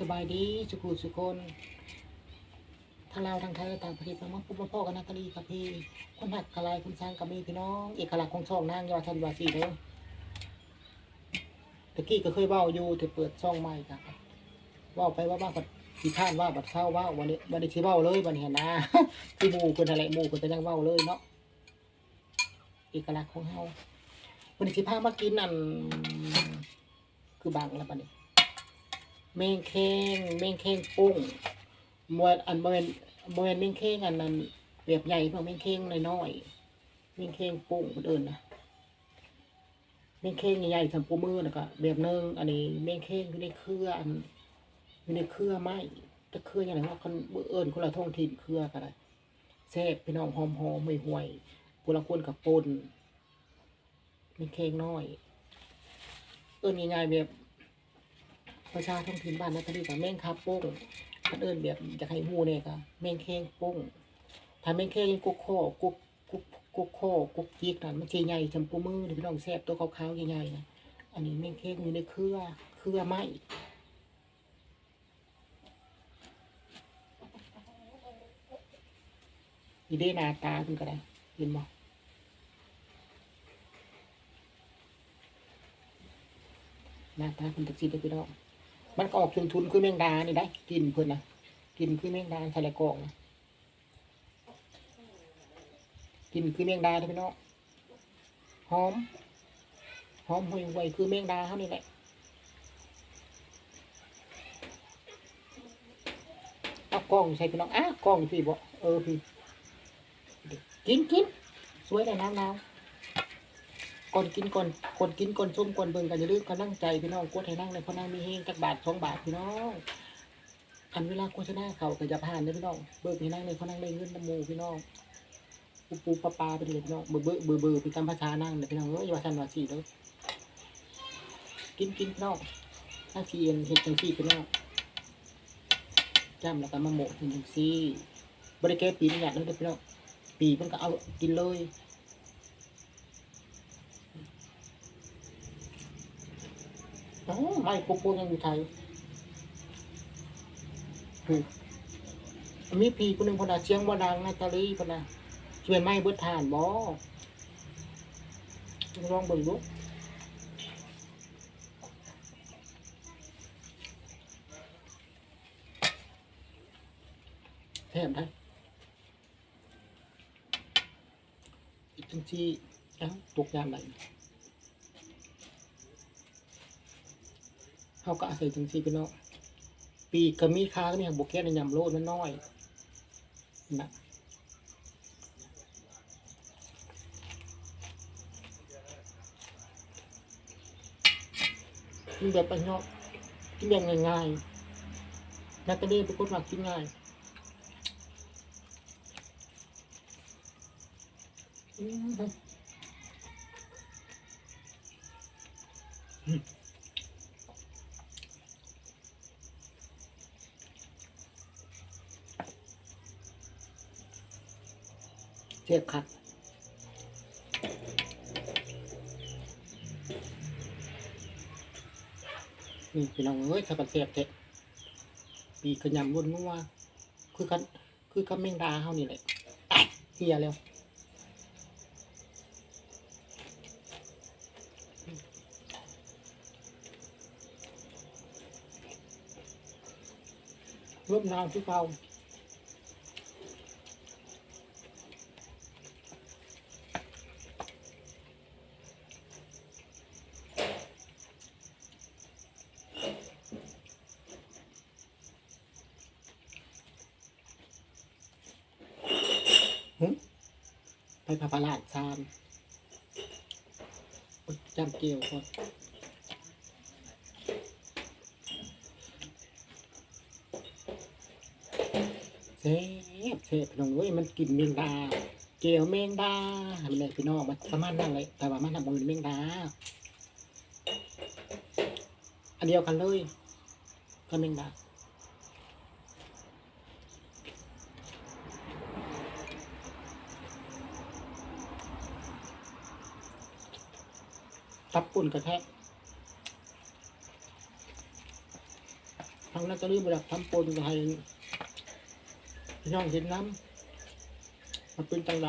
สบายดีสุขุสุคนทั้งลาวทั้งไทยต่างประเทศมาพบมาพ่อกันนักกะลีกับพี่คนหักกะลายคนสร้างกับมีพี่น้องเอกลักษณ์ของช่องนางยอดทันวาสีเด้อตะกี้ก็เคยเว้าอยู่แต่เปิดช่องใหม่ครับเว้าไปว่าบ้างบัดสิท่านว่าบัดเศร้าว่าวันนี้วันนี้สิเว้าเลยวันนี้นะคือมูคนอะไรมูคนก็ยังเว้าเลยเนาะเอกลักษณ์ของเฮาวันนี้สิพามากินอันคือบางแล้วบัดนี้ เมงเค้งเมงเค้งปุ้งมวนอันเมนเมนเมงเค้งอันนั้นแบบใหญ่พวกเมงเค้งน้อยๆเมงเค้งปุ้งคนอื่นนะเมงเค้งใหญ่ๆสำปูมือนะก็แบบนึงอันนี้เมงเค้งอยู่ในเครืออันอยู่ในเครือไม้ต่เครืออย่างไรว่าคนเอิญคนละท้องถิ่นเครือกันเลยแซ่บพี่น้องหอมหอมไม่ห่วยปุระคนกับปนเมงเค้งน้อย เอิญง่ายๆแบบ ประชาท้องถิ่นบ้านนักกะดีกับแม่งคาโป้งคันเอิ้นแบบอยากให้ฮู้เนี่ยก็แม่งเค้งโป้งถ้าแม่งเค้งกุ๊กข้อกุ๊กกุกกุกข้อกุ๊กจิกนั่นมันสิใหญ่จำปูมือนี่พี่น้องแซ่บตัวขาวๆใหญ่ๆนะอันนี้แม่งเค้งอยู่ในเครือเครือไม้อีเดนาตาเพิ่นก็ได้เห็นบ่หน้าตาเพิ่นจักสิเด้อพี่น้อง มันก็ออกทุนทุนคือแมงดานี่ได้กินเพื่อนนะกินคือแมงดาใส่ละกองนะกินคือแมงดาเด้อพี่น้องหอมหอมห่วยหวยคือแมงดาเขานี่แหละเอากล้องใส่พี่น้องอ้ากล้องพี่บอกเออพี่กินกินสวยแต่น้ำนาวก่อ นกินก่อนก่อนกินก่อนชมก่อนเบิ่งกันอย่าลืมกำลังใจพี่น้องกดให้นั่งเลยเพรานั่งมีเฮงจักบาทสองบาทพี่น้องอันเวลาโฆษณาเขาก็จะผ่านเลยพี่น้องเบิกให้นั่งเลยเพรานั่งได้เงินน้ำมูพี่น้องปูปูปลาปลาไปเลยพี่น้องเบื่อเบื่อเบื่อเบื่อไปตามภาษานั่งเลยพี่น้องเอ้ยว่าสันว่าสี่เลยกินกินพี่น้องถ้าเทียนเห็ดจังสี่พี่น้องจ้ำแล้วก็มาโหมกเห็ดจังสี่บริแกตปีนี่อยากเลยเด้อพี่น้องปีมันก็เอากินเลย อ๋อ ไม่ปูปูยังอยู่ไทยมีพีคนหนึ่งคนน่ะเชียงว่าดังนาตาลีคนน่ะช่วยไม่เบิดทานบ่ลองเบิ่งดูแถมได้อีกจังที่ตกยามไหน เขาก็อาศัยถึงสี่พี่น้องปีกก็มีค้าก็เนี่ยบวกแค่ในยำโลดนน้อยนะกินแบบไปเนาะกินแบบง่ายๆนักกระเดียเป็นคนมักกินง่ายอืม เทียบครับนี่พี่น้องเอ้ยถ้ากันเสียบเทะปีกระยำวนนัวคือกันคือกับแมงดาเฮานี่แหละเฮียแล้วร่วมนาวที่เก่าหึ ไปพาพลาดซานจำเกลียวก่อนเซฟเซฟพี่น้องเอ้ยมันกินแมงดาเจียวแมงดาอันนี้พี่น้องมันประมาณนั้นเลยแต่ว่ามันทำมือแมงดา อันเดียวกันเลยก็แมงดา ตับปุ่นกระแทะทั้งนั้นตอนนี้บริษัททำปนก็ให้พี่องเห็นน้ำมันเป็นตังไร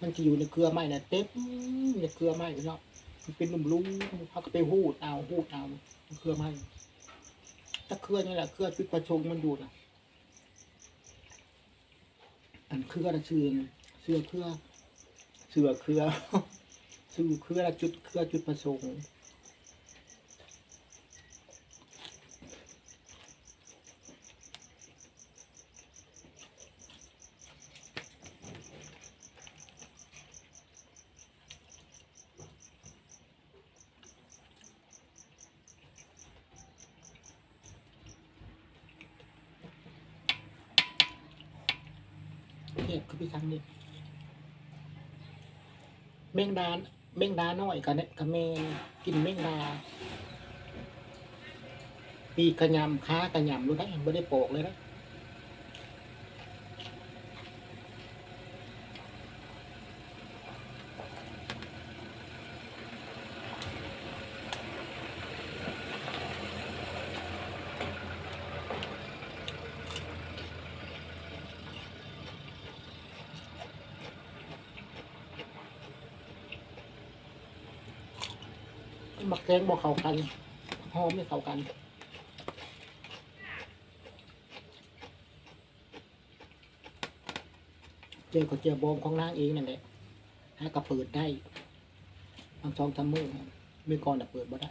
มันจะอยู่ในเกลือไหมนะเต็มในเกลือไหมเนาะมันเป็นลุ่มลุ่มเขาก็ไปหูดเอาหูดเอาเกลือไหมถ้าเครือนี่แหละเครือจุดประชงมันอยู่นะ อันเครือนเชื่อเสื่อเครือเสื่อเครือชื่อเครือจุดเครือจุดประสงค์ เทียบคือพี่คำนี้เม งดาเมงดาน้อยกันเนี่ยกับเมกินเมงดา ปีกกระยำค้ากระยำรู้ได้ไม่ได้โปกเลยนะ มักแกงบอกเข้ากัน หอมไม่เข้ากันเจอก็เจอบอมของนางเองนั่นแหละหากระเปิดได้บางสองทำมือมือก่อนน่ะเปิดบ่ได้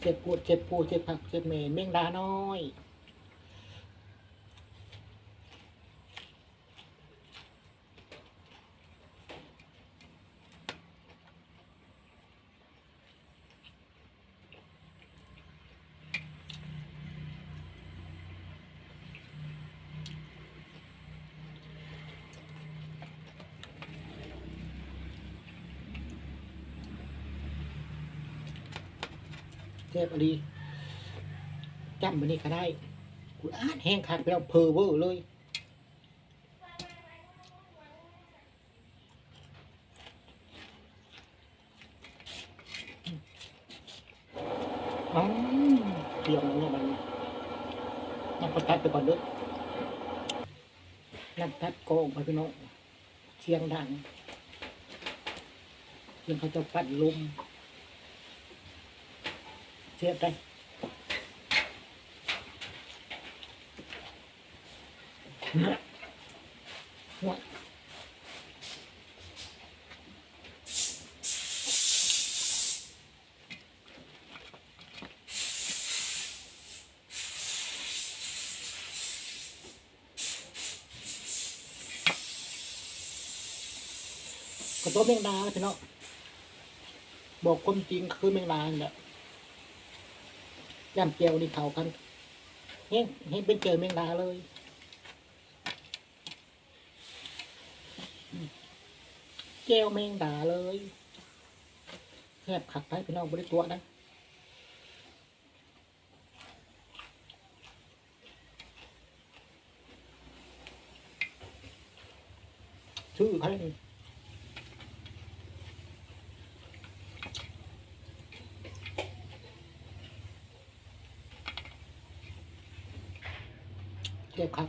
เจ็บปวดเจ็บปวดเจ็บผักเจ็บเมนเม่งดาน้อย เจ็บอะไรจำมันนี่ก็ได้กูอ่านแห้งขาดไปแล้วเพอเวอร์เลยเตรียมแล้วมันน้ำกระตัดไปก่อนเด้อน้ำตัดโกงไปพี่น้องเสียงดังเสียงเขาจะปัดลม เสียบได้หัวกระโต๊ะแมงดาพี่น้องบอกความจริงคือแมงดาเนี่ย ย่ำเจียวนี่เขากันเฮ้ยเฮ้ยเป็นเจอแมงดาเลยเจลแมงดาเลยแคบขักไปพี่น้องบริตัวนะชื่อเขาเเจ็บครับ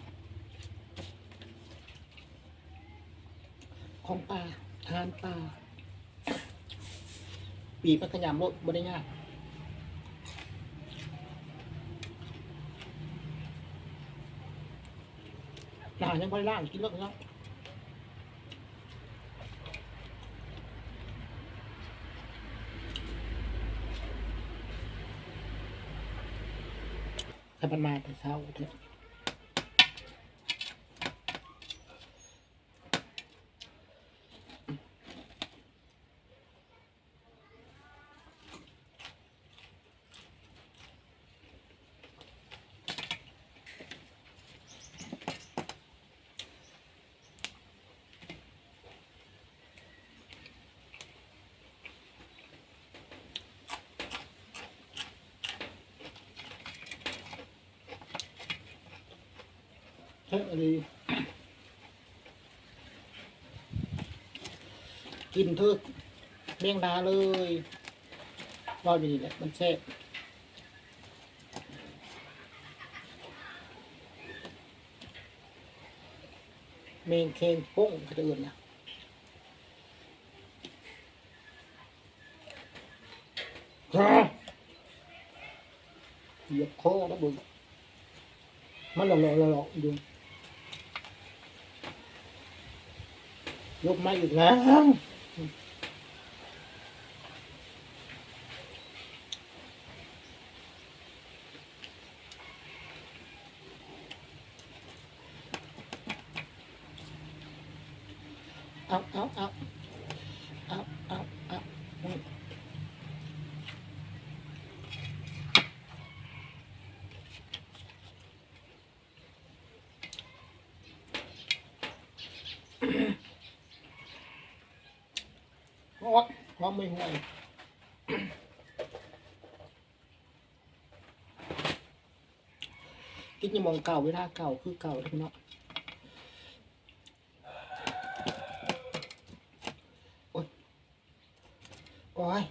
ของปลาทานปลาปีปักขยำรถบริง่ายหนายังบริล่างกินแล้วครับให้มันมาแต่เช้าเถอะ เฮ้ยอะไรกินเถอะเมี่ยงดาเลยรออยู่นี่แหละมันแซ่บเมงเคงป้งกระเดือนนะเหยียบคอแล้วบุญมันหลอกหลอกหลอกดูย กมาอีกแล้ว เอาเอาเอาเอาเอาเอาอืมโเพราะไม่ห่วงกินยังมองเก่าเวลาเก่าคือเก่าทั้งเนาะโอ้ยโอ๊ย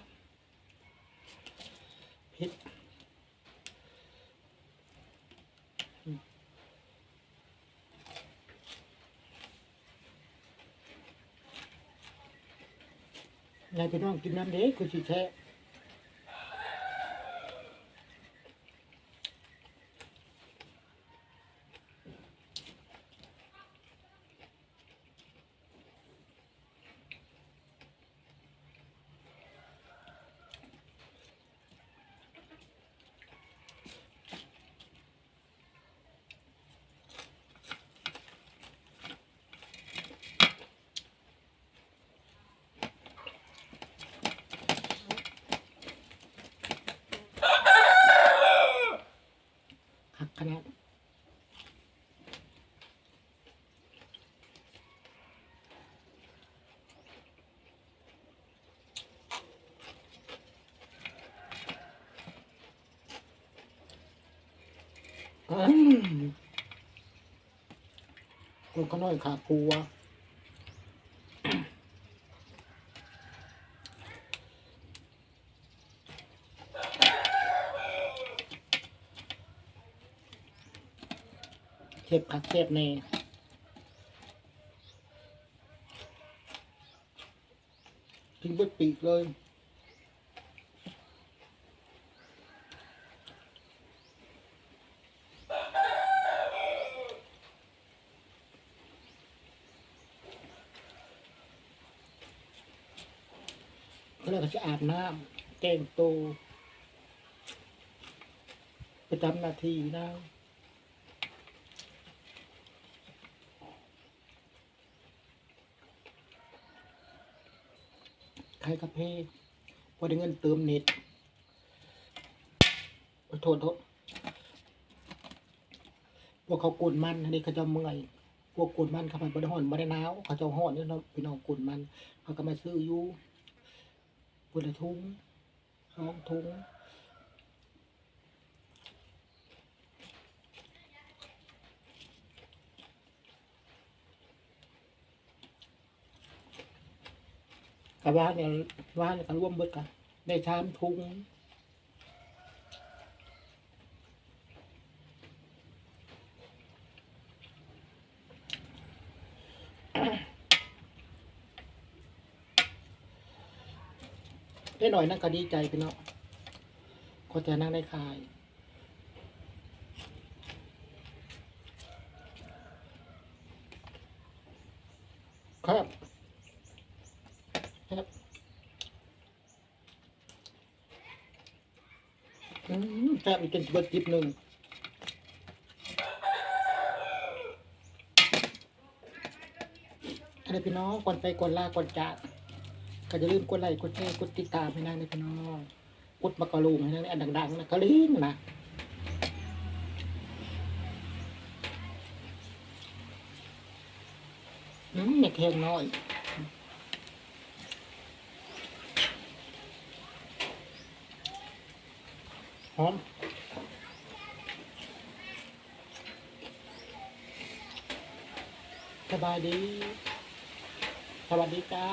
ยายพี่น้องกินน้ำเด็กคุณสิแท้ อืมคนก็น้อยขาปัวะเทปคักเทปในกินเบิดปีกเลยแล้วก็จะอา บน้ำแกงโตวประจำหนาทีนะใครกระเพาพอได้เงินเติมเน็ตโอ้ยโทษโทษพวกเขากุนมันอันนี้เขาจะเมื่อยพวกกุนมันเขาไปบริหารบริหนาวเขาจะห่อนนี่เนาะพี่น้องกุนมัน เขาก็มาซื้ออยู่ ปุระทุงสองทุงกับว่าเนี่ยว่าเนี่ยการ่วมเบิดกันได้ชามทุง หน่อยนั่งก็ดีใจพี่เนาะขอจะนั่งได้คายครับครับอืมแซ่บอีกกินเบิดจิบหนึ่งอะไรพี่น้องก่อนไปก่อนลาก่อนจาก ก็จะลืมกดไลค์กดแชร์กดติดตามให้นางในพี่น้องกดมากระลูมให้นางในอันดังๆนะกระลิงนะอืมไม่แข็งน้อยหอมสบายดี สวัสดีจ้า